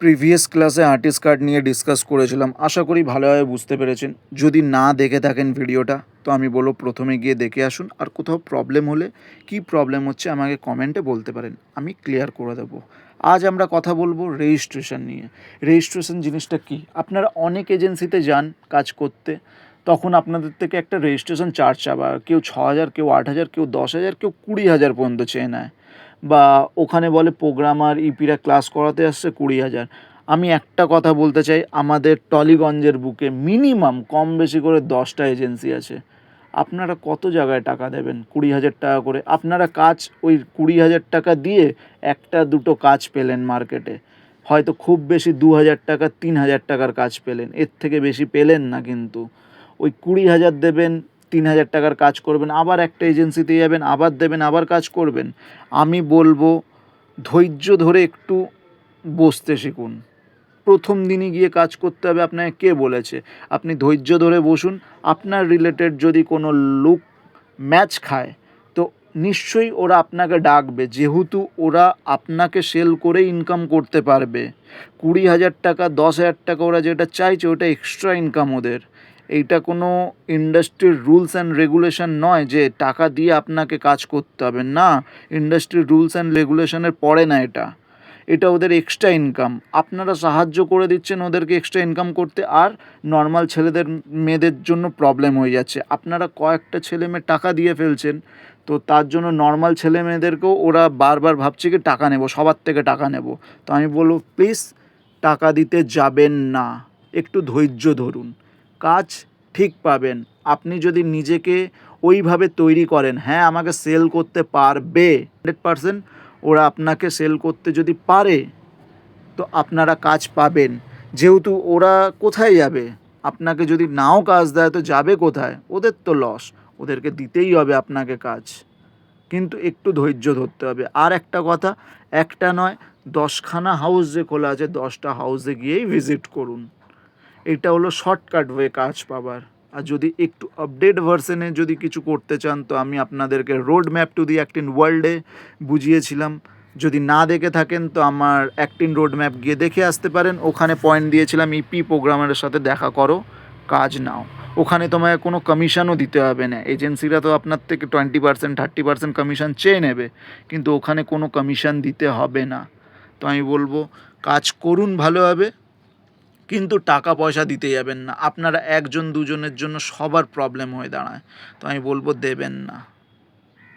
Previous ক্লাসে artist card নিয়ে discuss করেছিলাম। আশা করি ভালোভাবে বুঝতে পেরেছেন। যদি না দেখে থাকেন ভিডিওটা, তো আমি বলব প্রথমে গিয়ে দেখে আসুন। আর কোথাও প্রবলেম হলে কি প্রবলেম হচ্ছে আমাকে কমেন্টে বলতে পারেন। আমি ক্লিয়ার করে দেবো। আজ আমরা কথা বলব রেজিস্ট্রেশন নিয়ে। রেজিস্ট্রেশন জিনিসটা কি? আপনারা অনেক এজেন্সিতে যান কাজ করতে, তখন আপনাদের থেকে একটা রেজিস্ট্রেশন চার্জ চাবা। কেউ ছ হাজার, কেউ আট হাজার, কেউ দশ হাজার, কেউ কুড়ি হাজার পর্যন্ত চেয়ে নেয়। বা ওখানে বলে প্রোগ্রামার ইপিরা ক্লাস করাতে আসছে কুড়ি হাজার। আমি একটা কথা বলতে চাই, আমাদের টলিগঞ্জের বুকে মিনিমাম কম বেশি করে দশটা এজেন্সি আছে। আপনারা কত জায়গায় টাকা দেবেন কুড়ি হাজার টাকা করে? আপনারা কাজ ওই কুড়ি হাজার টাকা দিয়ে একটা দুটো কাজ পেলেন মার্কেটে হয়তো খুব বেশি দু হাজার টাকা, তিন হাজার টাকার কাজ পেলেন। এর থেকে বেশি পেলেন না কিন্তু। ওই কুড়ি হাজার দেবেন তিন হাজার টাকার কাজ করবেন, আবার একটা এজেন্সিতে যাবেন, আবার দেবেন, আবার কাজ করবেন। আমি বলব, ধৈর্য ধরে একটু বসতে শিখুন। প্রথম দিনই গিয়ে কাজ করতে হবে, আপনাকে কে বলেছে? আপনি ধৈর্য ধরে বসুন, আপনার রিলেটেড যদি কোনো লুক ম্যাচ খায়, তো নিশ্চয়ই ওরা আপনাকে ডাকবে, যেহেতু ওরা আপনাকে সেল করে ইনকাম করতে পারবে। কুড়ি হাজার টাকা, দশ হাজার টাকা ওরা যেটা চাইছে, ওটা এক্সট্রা ইনকাম ওদের। এইটা কোনো ইন্ডাস্ট্রির রুলস অ্যান্ড রেগুলেশন নয় যে টাকা দিয়ে আপনাকে কাজ করতে হবে। না ইন্ডাস্ট্রির রুলস অ্যান্ড রেগুলেশনের পড়ে না এটা। এটা ওদের এক্সট্রা ইনকাম আপনারা সাহায্য করে দিচ্ছেন ওদেরকে এক্সট্রা ইনকাম করতে, আর নর্মাল ছেলেদের, মেয়েদের জন্য প্রবলেম হয়ে যাচ্ছে। আপনারা কয়েকটা ছেলে মেয়ে টাকা দিয়ে ফেলছেন, তো তার জন্য নর্মাল ছেলে মেয়েদেরকেও ওরা বারবার ভাবছে কি, টাকা নেব, সবার থেকে টাকা নেব। তো আমি বলব, প্লিজ টাকা দিতে যাবেন না। একটু ধৈর্য ধরুন। কাজ ঠিক পাবেন। আপনি যদি নিজেকে ওইভাবে তৈরি করেন হ্যাঁ আমাকে সেল করতে পারবে হান্ড্রেড পারসেন্ট ওরা আপনাকে সেল করতে যদি পারে, তো আপনারা কাজ পাবেন। যেহেতু ওরা কোথায় যাবে? আপনাকে যদি নাও কাজ দেয়, তো যাবে কোথায়? ওদের তো লস ওদেরকে দিতেই হবে আপনাকে কাজ। কিন্তু একটু ধৈর্য ধরতে হবে। আর একটা কথা, একটা নয়, দশখানা হাউস যে খোলা আছে, দশটা হাউসে গিয়েই ভিজিট করুন। এটা হলো শর্টকাট ওয়ে কাজ পাবার। আর যদি একটু আপডেট ভার্সনে যদি কিছু করতে চান, তো আমি আপনাদেরকে road map to the acting ওয়ার্ল্ডে বুঝিয়েছিলাম। যদি না দেখে থাকেন, তো আমার অ্যাক্টিন রোড ম্যাপ গিয়ে দেখে আসতে পারেন। ওখানে পয়েন্ট দিয়েছিলাম ইপি প্রোগ্রামারের সাথে দেখা করো, কাজ নাও। ওখানে তোমায় কোনো কমিশনও দিতে হবে না। এজেন্সিরা তো আপনার থেকে twenty percent thirty percent commission চেয়ে নেবে, কিন্তু ওখানে কোনো কমিশন দিতে হবে না। তো আমি বলব, কাজ করুন ভালোভাবে। কিন্তু টাকা পয়সা দিতে যাবেন না। আপনারা একজন দুজনের জন্য সবার প্রবলেম হয়ে দাঁড়ায়। তো আমি বলব দেবেন না।